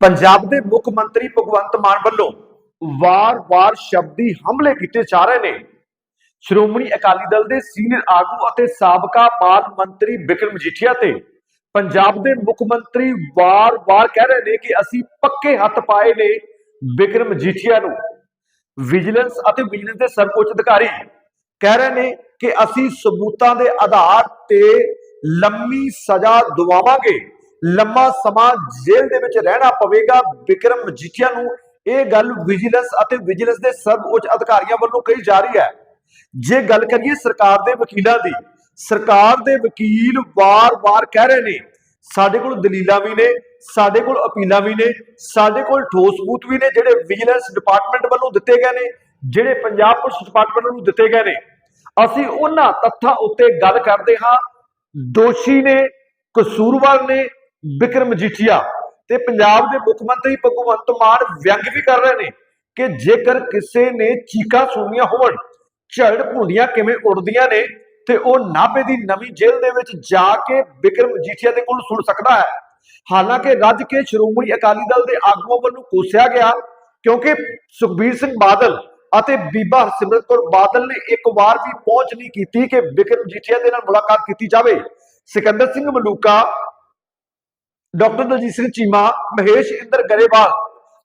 ਪੰਜਾਬ ਦੇ ਮੁੱਖ ਮੰਤਰੀ ਭਗਵੰਤ ਮਾਨ ਵੱਲੋਂ ਵਾਰ-ਵਾਰ ਸ਼ਬਦੀ ਹਮਲੇ ਕੀਤੇ ਜਾ ਰਹੇ ਨੇ। ਸ਼੍ਰੋਮਣੀ ਅਕਾਲੀ ਦਲ ਦੇ ਸੀਨੀਅਰ ਆਗੂ ਅਤੇ ਸਾਬਕਾ ਮਾਲ ਮੰਤਰੀ ਬਿਕਰਮ ਮਜੀਠੀਆ ਤੇ ਪੰਜਾਬ ਦੇ ਮੁੱਖ ਮੰਤਰੀ ਵਾਰ-ਵਾਰ ਕਹਿ ਰਹੇ ਨੇ ਕਿ ਅਸੀਂ ਪੱਕੇ ਹੱਥ ਪਾਏ ਨੇ ਬਿਕਰਮ ਮਜੀਠੀਆ ਨੂੰ। ਵਿਜੀਲੈਂਸ ਅਤੇ ਵਿਜੀਲੈਂਸ ਦੇ ਸਰਵਉੱਚ ਅਧਿਕਾਰੀ ਕਹਿ ਰਹੇ ਨੇ ਕਿ ਅਸੀਂ ਸਬੂਤਾਂ ਦੇ ਆਧਾਰ ਤੇ ਲੰਮੀ ਸਜ਼ਾ ਦਿਵਾਵਾਂਗੇ। ਲੰਮਾ ਸਮਾਂ ਜੇਲ੍ਹ ਦੇ ਵਿੱਚ ਰਹਿਣਾ ਪਵੇਗਾ। ਵਿਕਰਮ ਮਜੀਠੀਆ ਨੂੰ ਇਹ ਗੱਲ ਵਿਜੀਲੈਂਸ ਅਤੇ ਵਿਜੀਲੈਂਸ ਦੇ ਸਰਵਉੱਚ ਅਧਿਕਾਰੀਆਂ ਵੱਲੋਂ ਕਹੀ ਜਾ ਰਹੀ ਹੈ। ਜੇ ਗੱਲ ਕਰੀਏ ਸਰਕਾਰ ਦੇ ਵਕੀਲਾਂ ਦੀ, ਸਰਕਾਰ ਦੇ ਵਕੀਲ ਵਾਰ-ਵਾਰ ਕਹਿ ਰਹੇ ਨੇ, ਸਾਡੇ ਕੋਲ ਦਲੀਲਾਂ ਵੀ ਨੇ, ਸਾਡੇ ਕੋਲ ਅਪੀਲਾਂ ਵੀ ਨੇ, ਸਾਡੇ ਕੋਲ ਠੋਸ ਸਬੂਤ ਵੀ ਨੇ ਜਿਹੜੇ ਵਿਜੀਲੈਂਸ ਡਿਪਾਰਟਮੈਂਟ ਵੱਲੋਂ ਦਿੱਤੇ ਗਏ ਨੇ, ਜਿਹੜੇ ਪੰਜਾਬ ਪੁਲਿਸ ਡਿਪਾਰਟਮੈਂਟ ਵੱਲੋਂ ਦਿੱਤੇ ਗਏ ਨੇ। ਅਸੀਂ ਉਹਨਾਂ ਤੱਥਾਂ ਉੱਤੇ ਗੱਲ ਕਰਦੇ ਹਾਂ। ਦੋਸ਼ੀ ਨੇ, ਕਸੂਰਵਾਰ ਨੇ ਬਿਕਰਮ ਮਜੀਠੀਆ ਤੇ ਪੰਜਾਬ ਦੇ ਮੁੱਖ ਮੰਤਰੀ ਭਗਵੰਤ ਮਾਨ ਵਿਅੰਗ ਵੀ ਕਰ ਰਹੇ ਨੇ ਕਿ ਜੇਕਰ ਕਿਸੇ ਨੇ ਚੀਕਾਂ ਸੁਣੀਆਂ ਹੋਣ ਝੜ ਭੁੰਡੀਆਂ ਕਿਵੇਂ ਉੱਡਦੀਆਂ ਨੇ ਤੇ ਉਹ ਨਾਭੇ ਦੀ ਨਵੀਂ ਜੇਲ੍ਹ ਦੇ ਵਿੱਚ ਜਾ ਕੇ ਵਿਕਰਮ ਮਜੀਠੀਆ ਦੇ ਕੋਲ ਸੁਣ ਸਕਦਾ ਹੈ। ਹਾਲਾਂਕਿ ਰੱਜ ਕੇ ਸ਼੍ਰੋਮਣੀ ਅਕਾਲੀ ਦਲ ਦੇ ਆਗੂਆਂ ਵੱਲੋਂ ਕੋਸਿਆ ਗਿਆ ਕਿਉਂਕਿ ਸੁਖਬੀਰ ਸਿੰਘ ਬਾਦਲ ਅਤੇ ਬੀਬਾ ਹਰਸਿਮਰਤ ਕੌਰ ਬਾਦਲ ਨੇ ਇੱਕ ਵਾਰ ਵੀ ਪਹੁੰਚ ਨਹੀਂ ਕੀਤੀ ਕਿ ਬਿਕਰਮ ਮਜੀਠੀਆ ਦੇ ਨਾਲ ਮੁਲਾਕਾਤ ਕੀਤੀ ਜਾਵੇ। ਸਿਕੰਦਰ ਸਿੰਘ ਮਲੂਕਾ ਡਾਕਟਰ ਦਲਜੀਤ ਸਿੰਘ ਚੀਮਾ, ਮਹੇਸ਼ ਇੰਦਰ ਗਰੇਵਾਲ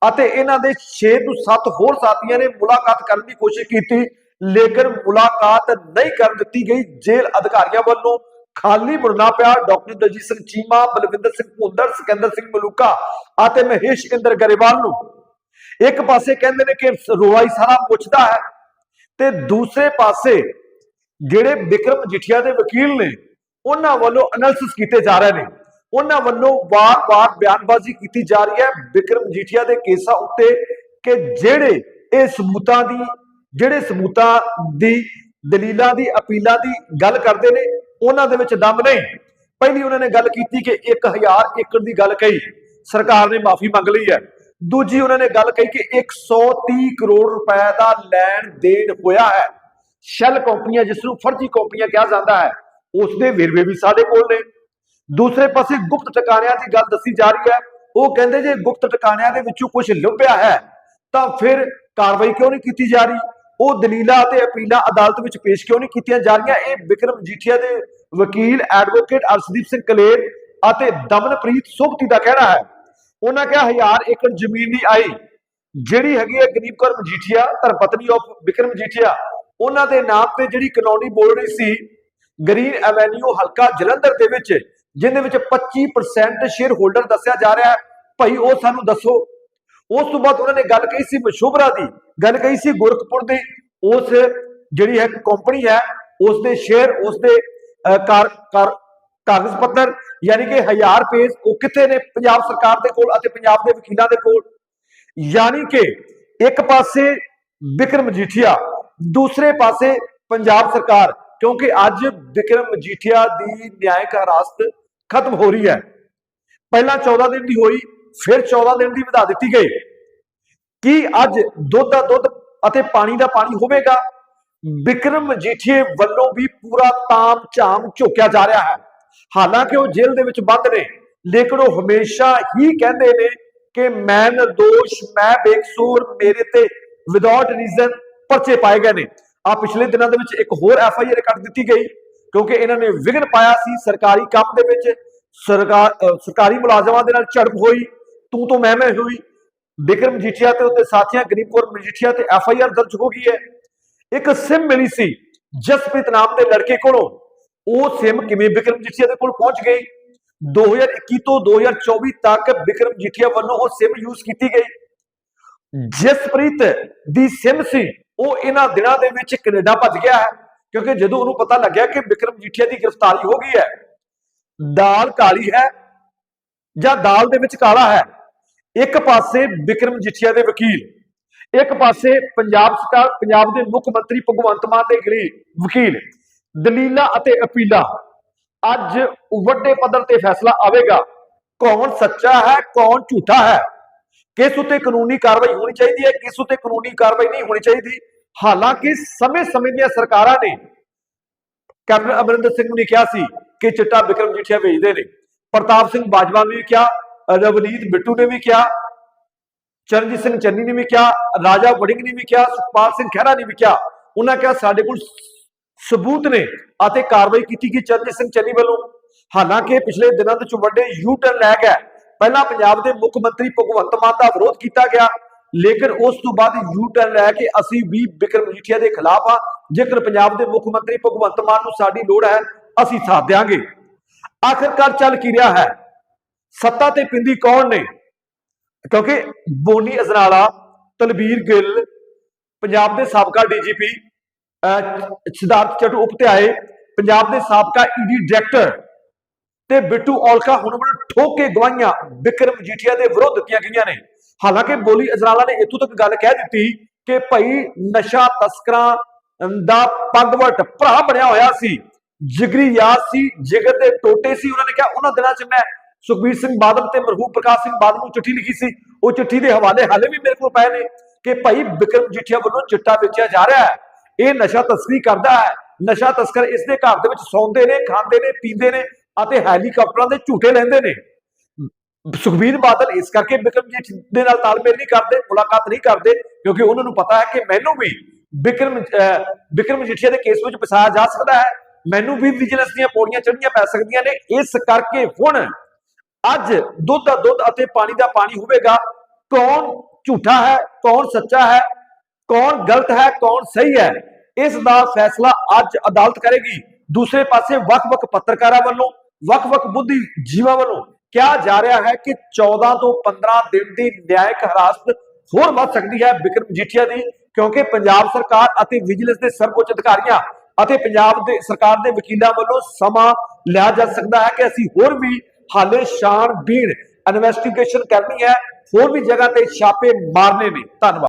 ਅਤੇ ਇਹਨਾਂ ਦੇ 6 ਤੋਂ 7 ਹੋਰ ਸਾਥੀਆਂ ਨੇ ਮੁਲਾਕਾਤ ਕਰਨ ਦੀ ਕੋਸ਼ਿਸ਼ ਕੀਤੀ, ਲੇਕਿਨ ਮੁਲਾਕਾਤ ਨਹੀਂ ਕਰਨ ਦਿੱਤੀ ਗਈ। ਜੇਲ੍ਹ ਅਧਿਕਾਰੀਆਂ ਵੱਲੋਂ ਖਾਲੀ ਮੁੜਨਾ ਪਿਆ। ਡਾਕਟਰ ਦਲਜੀਤ ਸਿੰਘ ਚੀਮਾ, ਬਲਵਿੰਦਰ ਸਿੰਘ ਭੁੰਦਰ, ਸਿਕੰਦਰ ਸਿੰਘ ਮਲੂਕਾ ਅਤੇ ਮਹੇਸ਼ ਇੰਦਰ ਗਰੇਵਾਲ ਨੂੰ ਇੱਕ ਪਾਸੇ ਕਹਿੰਦੇ ਨੇ ਕਿ ਰੋਵਾਈ ਸਾਰਾ ਪੁੱਛਦਾ ਹੈ ਤੇ ਦੂਸਰੇ ਪਾਸੇ ਜਿਹੜੇ ਵਿਕਰਮ ਜਠੀਆ ਦੇ ਵਕੀਲ ਨੇ, ਉਹਨਾਂ ਵੱਲੋਂ ਐਨਾਲਿਸਿਸ ਕੀਤੇ ਜਾ ਰਹੇ ਨੇ। ਉਹਨਾਂ ਵੱਲੋਂ ਵਾਰ-ਵਾਰ ਬਿਆਨਬਾਜ਼ੀ ਕੀਤੀ ਜਾ ਰਹੀ ਹੈ। ਵਿਕਰਮ ਜੀਠੀਆ ਦੇ ਕੇਸਾਂ ਉੱਤੇ ਕਿ ਜਿਹੜੇ ਇਹ ਸਬੂਤਾਂ ਦੀ, ਜਿਹੜੇ ਸਬੂਤਾਂ ਦੀ, ਦਲੀਲਾਂ ਦੀ, ਅਪੀਲਾਂ ਦੀ ਗੱਲ ਕਰਦੇ ਨੇ, ਉਹਨਾਂ ਦੇ ਵਿੱਚ ਦਮ ਨਹੀਂ। ਪਹਿਲੀ ਉਹਨਾਂ ਨੇ ਗੱਲ ਕੀਤੀ ਕਿ 1000 ਏਕੜ ਦੀ ਗੱਲ ਕਹੀ। ਸਰਕਾਰ ਨੇ ਮਾਫੀ ਮੰਗ ਲਈ ਹੈ। ਦੂਜੀ ਉਹਨਾਂ ਨੇ ਗੱਲ ਕਹੀ ਕਿ 130 ਕਰੋੜ ਰੁਪਏ ਦਾ ਲੈਣ ਦੇਣ ਹੋਇਆ ਹੈ। ਸ਼ੈਲ ਕੰਪਨੀਆਂ, ਜਿਸ ਨੂੰ ਫਰਜ਼ੀ ਕੰਪਨੀਆਂ ਕਿਹਾ ਜਾਂਦਾ ਹੈ, ਉਸ ਦੇ ਵੇਰਵੇ ਵੀ ਸਾਡੇ ਕੋਲ ਨੇ। ਦੂਸਰੇ ਪਾਸੇ ਗੁਪਤ ਟਿਕਾਣਿਆਂ ਦੀ ਗੱਲ ਦੱਸੀ ਜਾ ਰਹੀ ਹੈ। ਉਹ ਕਹਿੰਦੇ ਜੇ ਗੁਪਤ ਟਿਕਾਣਿਆਂ ਦੇ ਵਿੱਚੋਂ ਕੁਝ ਲੱਭਿਆ ਹੈ, ਤਾਂ ਫਿਰ ਕਾਰਵਾਈ ਕਿਉਂ ਨਹੀਂ ਕੀਤੀ ਜਾ ਰਹੀ? ਉਹ ਦਲੀਲਾਂ ਅਤੇ ਅਪੀਲਾਂ ਅਦਾਲਤ ਵਿੱਚ ਪੇਸ਼ ਕਿਉਂ ਨਹੀਂ ਕੀਤੀਆਂ ਜਾ ਰਹੀਆਂ? ਇਹ ਵਿਕਰਮ ਜੀਠੀਆ ਦੇ ਵਕੀਲ, ਐਡਵੋਕੇਟ ਅਰਸ਼ਦੀਪ ਸਿੰਘ ਕਲੇਰ ਅਤੇ ਦਮਨਪ੍ਰੀਤ ਸੋਭਤੀ ਦਾ ਕਹਿਣਾ ਹੈ। ਉਹਨਾਂ ਕਿਹਾ, ਹਜ਼ਾਰ ਏਕੜ ਜ਼ਮੀਨ ਨਹੀਂ ਆਈ। ਜਿਹੜੀ ਹੈਗੀ ਹੈ ਗਰੀਬ ਕੌਰ ਮਜੀਠੀਆ ਧਰਮਪਤਨੀ ਆਫ ਵਿਕਰਮ ਮਜੀਠੀਆ ਉਹਨਾਂ ਦੇ ਨਾਮ ਤੇ ਜਿਹੜੀ ਕਲੋਨੀ ਬੋਲ ਰਹੀ ਸੀ, ਗ੍ਰੀਨ ਐਵੇਨਿਊ ਹਲਕਾ ਜਲੰਧਰ ਦੇ ਵਿੱਚ ਜਿਹਦੇ ਵਿੱਚ 25% ਸ਼ੇਅਰ ਹੋਲਡਰ ਦੱਸਿਆ ਜਾ ਰਿਹਾ ਹੈ। ਭਾਈ, ਉਹ ਸਾਨੂੰ ਦੱਸੋ। ਉਸ ਤੋਂ ਬਾਅਦ ਉਹਨਾਂ ਨੇ ਗੱਲ ਕਹੀ ਸੀ ਮਸ਼ਹੂਬਰਾ ਦੀ, ਗੱਲ ਕਹੀ ਸੀ ਗੁਰਖਪੁਰ ਦੀ। ਉਸ ਜਿਹੜੀ ਹੈ ਕੰਪਨੀ ਹੈ ਉਸ ਦੇ ਸ਼ੇਅਰ ਉਸ ਦੇ ਕਾਗਜ਼ ਪੱਤਰ, ਯਾਨੀ ਕਿ 1000 ਪੇਜ ਉਹ ਕਿੱਥੇ ਨੇ? ਪੰਜਾਬ ਸਰਕਾਰ ਦੇ ਕੋਲ ਅਤੇ ਪੰਜਾਬ ਦੇ ਵਕੀਲਾਂ ਦੇ ਕੋਲ। ਯਾਨੀ ਕਿ ਇੱਕ ਪਾਸੇ ਵਿਕਰਮ ਮਜੀਠੀਆ, ਦੂਸਰੇ ਪਾਸੇ ਪੰਜਾਬ ਸਰਕਾਰ, ਕਿਉਂਕਿ ਅੱਜ ਵਿਕਰਮ ਮਜੀਠੀਆ ਦੀ ਨਿਆਇਕ ਹਰਾਸਤ ਖਤਮ ਹੋ ਰਹੀ ਹੈ। ਪਹਿਲਾਂ 14 ਦਿਨ ਦੀ ਹੋਈ, ਫਿਰ 14 ਦਿਨ ਦੀ ਵਧਾ ਦਿੱਤੀ ਗਈ। ਕੀ ਅੱਜ ਦੁੱਧ ਦਾ ਦੁੱਧ ਅਤੇ ਪਾਣੀ ਦਾ ਪਾਣੀ ਹੋਵੇਗਾ? ਵਿਕਰਮ ਮਜੀਠੀਏ ਵੱਲੋਂ ਵੀ ਪੂਰਾ ਤਾਮ ਝਾਮ ਝੋਕਿਆ ਜਾ ਰਿਹਾ ਹੈ। ਹਾਲਾਂਕਿ ਉਹ ਜੇਲ੍ਹ ਦੇ ਵਿੱਚ ਬੰਦ ਨੇ, ਲੇਕਿਨ ਉਹ ਹਮੇਸ਼ਾ ਹੀ ਕਹਿੰਦੇ ਨੇ ਕਿ ਮੈਂ ਨਿਰਦੋਸ਼ ਮੈਂ ਬੇਕਸੂਰ, ਮੇਰੇ ਤੇ ਵਿਦਆਊਟ ਰੀਜ਼ਨ ਪਰਚੇ ਪਾਏ ਗਏ ਨੇ। ਆ ਪਿਛਲੇ ਦਿਨਾਂ ਦੇ ਵਿੱਚ ਇੱਕ ਹੋਰ ਐਫ ਆਈ ਆਰ ਕੱਟ ਦਿੱਤੀ ਗਈ। ਕਿਉਂਕਿ ਇਹਨਾਂ ਨੇ ਵਿਘਨ ਪਾਇਆ ਸੀ ਸਰਕਾਰੀ ਕੰਮ ਦੇ ਵਿੱਚ, ਸਰਕਾਰ ਸਰਕਾਰੀ ਮੁਲਾਜ਼ਮਾਂ ਦੇ ਨਾਲ ਝੜਪ ਹੋਈ, ਤੂੰ ਤੋਂ ਮੈਂ ਮੈਂ ਹੋਈ। ਬਿਕਰਮ ਮਜੀਠੀਆ ਤੇ ਉੱਤੇ ਸਾਥੀਆਂ ਗਰੀਬ ਕੌਰ ਮਜੀਠੀਆ ਤੇ ਐਫ ਆਈ ਆਰ ਦਰਜ ਹੋ ਗਈ ਹੈ। ਇੱਕ ਸਿਮ ਮਿਲੀ ਸੀ, ਜਸਪ੍ਰੀਤ ਨਾਮ ਦੇ ਲੜਕੇ ਕੋਲੋਂ। ਉਹ ਸਿਮ ਕਿਵੇਂ ਬਿਕਰਮ ਮਜੀਠੀਆ ਦੇ ਕੋਲ ਪਹੁੰਚ ਗਈ? 2021 ਤੋਂ 2024 ਤੱਕ ਬਿਕਰਮ ਮਜੀਠੀਆ ਵੱਲੋਂ ਉਹ ਸਿਮ ਯੂਜ਼ ਕੀਤੀ ਗਈ। ਜਸਪ੍ਰੀਤ ਦੀ ਸਿਮ ਸੀ, ਉਹ ਇਹਨਾਂ ਦਿਨਾਂ ਦੇ ਵਿੱਚ ਕੈਨੇਡਾ ਭੱਜ ਗਿਆ ਹੈ। ਕਿਉਂਕਿ ਜਦੋਂ ਉਹਨੂੰ ਪਤਾ ਲੱਗਿਆ ਕਿ ਵਿਕਰਮ ਮਜੀਠੀਆ ਦੀ ਗ੍ਰਿਫਤਾਰੀ ਹੋ ਗਈ ਹੈ, ਦਾਲ ਕਾਲੀ ਹੈ ਜਾਂ ਦਾਲ ਦੇ ਵਿੱਚ ਕਾਲਾ ਹੈ, ਇੱਕ ਪਾਸੇ ਵਿਕਰਮ ਮਜੀਠੀਆ ਦੇ ਵਕੀਲ, ਇੱਕ ਪਾਸੇ ਪੰਜਾਬ ਸਰਕਾਰ, ਪੰਜਾਬ ਦੇ ਮੁੱਖ ਮੰਤਰੀ ਭਗਵੰਤ ਮਾਨ ਦੇ ਗਲੀ ਵਕੀਲ, ਦਲੀਲਾਂ ਅਤੇ ਅਪੀਲਾਂ, ਅੱਜ ਵੱਡੇ ਪੱਧਰ ਤੇ ਫੈਸਲਾ ਆਵੇਗਾ। ਕੌਣ ਸੱਚਾ ਹੈ, ਕੌਣ ਝੂਠਾ ਹੈ? ਕਿਸ ਉਤੇ ਕਾਨੂੰਨੀ ਕਾਰਵਾਈ ਹੋਣੀ ਚਾਹੀਦੀ ਹੈ, ਕਿਸ ਉਤੇ ਕਾਨੂੰਨੀ ਕਾਰਵਾਈ ਨਹੀਂ ਹੋਣੀ ਚਾਹੀਦੀ? ਹਾਲਾਂਕਿ ਸਮੇਂ-ਸਮੇਂ ਦੀਆਂ ਸਰਕਾਰਾਂ ਨੇ ਕੈਪਟਨ ਅਮਰਿੰਦਰ ਸਿੰਘ ਨੇ ਕਿਹਾ ਸੀ ਕਿ ਚਿੱਟਾ ਵਿਕਰਮ ਜੀਠੀਆ ਵੇਚਦੇ ਨੇ। ਪ੍ਰਤਾਪ ਸਿੰਘ ਬਾਜਵਾ ਨੇ ਵੀ ਕਿਹਾ, ਰਵਨੀਤ ਬਿੱਟੂ ਨੇ ਵੀ ਕਿਹਾ, ਚਰਨਜੀਤ ਸਿੰਘ ਚੰਨੀ ਨੇ ਵੀ ਕਿਹਾ, ਰਾਜਾ ਵੜਿੰਗ ਨੇ ਵੀ ਕਿਹਾ, ਸੁਖਪਾਲ ਸਿੰਘ ਖਹਿਰਾ ਨੇ ਵੀ ਕਿਹਾ। ਉਹਨਾਂ ਕਿਹਾ ਸਾਡੇ ਕੋਲ ਸਬੂਤ ਨੇ ਅਤੇ ਕਾਰਵਾਈ ਕੀਤੀ ਗਈ ਚਰਨਜੀਤ ਸਿੰਘ ਚੰਨੀ ਵੱਲੋਂ। ਹਾਲਾਂਕਿ ਪਿਛਲੇ ਦਿਨਾਂ ਦੇ ਵਿੱਚ ਵੱਡੇ ਯੂ ਟਰਨ ਲੈ ਗਿਆ ਪਹਿਲਾਂ ਪੰਜਾਬ ਦੇ ਮੁੱਖ ਮੰਤਰੀ ਭਗਵੰਤ ਮਾਨ ਦਾ ਵਿਰੋਧ ਕੀਤਾ ਗਿਆ। ਲੇਕਿਨ ਉਸ ਤੋਂ ਬਾਅਦ ਯੂ ਟਰਨ ਲੈ ਕੇ ਅਸੀਂ ਵੀ ਬਿਕਰਮ ਮਜੀਠੀਆ ਦੇ ਖਿਲਾਫ ਆ। ਜੇਕਰ ਪੰਜਾਬ ਦੇ ਮੁੱਖ ਮੰਤਰੀ ਭਗਵੰਤ ਮਾਨ ਨੂੰ ਸਾਡੀ ਲੋੜ ਹੈ, ਅਸੀਂ ਸਾਥ ਦਿਆਂਗੇ। ਆਖਿਰਕਾਰ ਚੱਲ ਕੀ ਰਿਹਾ ਹੈ? ਸੱਤਾ ਤੇ ਪਿੰਦੀ ਕੌਣ ਨੇ? ਕਿਉਂਕਿ ਬੋਨੀ ਅਜਨਾਲਾ ਤਲਬੀਰ ਗਿੱਲ, ਪੰਜਾਬ ਦੇ ਸਾਬਕਾ ਡੀਜੀਪੀ ਸਿਧਾਰਥ ਚਟੂ ਉਪਧਿਆਏ ਪੰਜਾਬ ਦੇ ਸਾਬਕਾ ਈਡੀ ਡਾਇਰੈਕਟਰ ਤੇ ਬਿੱਟੂ ਔਲਖਾ ਹੁਣ ਵੱਲ ਠੋਕ ਕੇ ਗਵਾਹੀਆਂ। ਵਿਕਰਮ ਮਜੀਠੀਆ ਦੇ ਵਿਰੁੱਧ ਦਿੱਤੀਆਂ ਗਈਆਂ ਨੇ। ਹਾਲਾਂਕਿ ਬੋਲੀ ਅਜਰਾਲਾ ਨੇ ਇੱਥੋਂ ਤੱਕ ਗੱਲ ਕਹਿ ਦਿੱਤੀ ਕਿ ਭਾਈ ਨਸ਼ਾ ਤਸਕਰਾਂ ਦਾ ਪਗਵਟ ਭਰਾ ਬਣਿਆ ਹੋਇਆ ਸੀ। ਜਿਗਰੀ ਯਾਦ ਸੀ, ਜਿਗਰ ਦੇ ਟੋਟੇ ਸੀ, ਉਹਨਾਂ ਨੇ ਕਿਹਾ। ਉਹਨਾਂ ਦਿਨਾਂ 'ਚ ਮੈਂ ਸੁਖਬੀਰ ਸਿੰਘ ਬਾਦਲ ਤੇ ਮਰਹੂਮ ਪ੍ਰਕਾਸ਼ ਸਿੰਘ ਬਾਦਲ ਨੂੰ ਚਿੱਠੀ ਲਿਖੀ ਸੀ। ਉਹ ਚਿੱਠੀ ਦੇ ਹਵਾਲੇ ਹਾਲੇ ਵੀ ਮੇਰੇ ਕੋਲ ਪਏ ਨੇ ਕਿ ਭਾਈ ਬਿਕਰਮ ਮਜੀਠੀਆ ਵੱਲੋਂ ਚਿੱਟਾ ਵੇਚਿਆ ਜਾ ਰਿਹਾ ਹੈ। ਇਹ ਨਸ਼ਾ ਤਸਕਰੀ ਕਰਦਾ ਹੈ। ਨਸ਼ਾ ਤਸਕਰ ਇਸ ਦੇ ਘਰ ਦੇ ਵਿੱਚ ਸੌਂਦੇ ਨੇ, ਖਾਂਦੇ ਨੇ, ਪੀਂਦੇ ਨੇ ਅਤੇ ਹੈਲੀਕਾਪਟਰਾਂ ਦੇ ਝੂਟੇ ਲੈਂਦੇ ਨੇ। ਸੁਖਬੀਰ ਬਾਦਲ ਇਸ ਕਰਕੇ ਬਿਕਰਮ ਜੀ ਦੇ ਨਾਲ ਤਾਲਮੇਲ ਨਹੀਂ ਕਰਦੇ ਮੁਲਾਕਾਤ ਨਹੀਂ ਕਰਦੇ ਕਿਉਂਕਿ ਉਹਨਾਂ ਨੂੰ ਪਤਾ ਹੈ ਕਿ ਮੈਨੂੰ ਵੀ ਵਿਕਰਮ ਅਹ, ਜੀਠੀਆ ਦੇ ਕੇਸ ਵਿੱਚ ਫਸਾਇਆ ਜਾ ਸਕਦਾ ਹੈ। ਮੈਨੂੰ ਵੀ ਵਿਜੀਲੈਂਸ ਦੀਆਂ ਪੌੜੀਆਂ ਚੜ੍ਹਨੀਆਂ ਪੈ ਸਕਦੀਆਂ ਨੇ। ਇਸ ਕਰਕੇ ਹੁਣ ਅੱਜ ਦੁੱਧ ਦਾ ਦੁੱਧ ਅਤੇ ਪਾਣੀ ਦਾ ਪਾਣੀ ਹੋਵੇਗਾ। ਕੌਣ ਝੂਠਾ ਹੈ ਕੌਣ ਸੱਚਾ ਹੈ ਕੌਣ ਗਲਤ ਹੈ ਕੌਣ ਸਹੀ ਹੈ ਇਸ ਦਾ ਫੈਸਲਾ ਅੱਜ ਅਦਾਲਤ ਕਰੇਗੀ। ਦੂਸਰੇ ਪਾਸੇ ਵੱਖ-ਵੱਖ ਪੱਤਰਕਾਰਾਂ ਵੱਲੋਂ ਵੱਖ-ਵੱਖ ਬੁੱਧੀ ਜੀਵਾਂ ਵੱਲੋਂ ਕਿਹਾ ਜਾ ਰਿਹਾ ਹੈ ਕਿ 14 ਤੋਂ 15 ਦਿਨ ਦੀ ਨਿਆਇਕ ਹਿਰਾਸਤ ਹੋਰ ਵੱਧ ਸਕਦੀ ਹੈ ਬਿਕਰਮ ਮਜੀਠੀਆ ਦੀ, ਕਿਉਂਕਿ ਪੰਜਾਬ ਸਰਕਾਰ ਅਤੇ ਵਿਜੀਲੈਂਸ ਦੇ ਸਰਵਉੱਚ ਅਧਿਕਾਰੀਆਂ ਅਤੇ ਪੰਜਾਬ ਦੇ ਸਰਕਾਰ ਦੇ ਵਕੀਲਾਂ ਵੱਲੋਂ ਸਮਾਂ ਲਿਆ ਜਾ ਸਕਦਾ ਹੈ ਕਿ ਅਸੀਂ ਹੋਰ ਵੀ ਹਾਲੇ ਛਾਣਬੀਣ ਇਨਵੈਸਟੀਗੇਸ਼ਨ ਕਰਨੀ ਹੈ, ਹੋਰ ਵੀ ਜਗ੍ਹਾ ਤੇ ਛਾਪੇ ਮਾਰਨੇ ਨੇ। ਧੰਨਵਾਦ।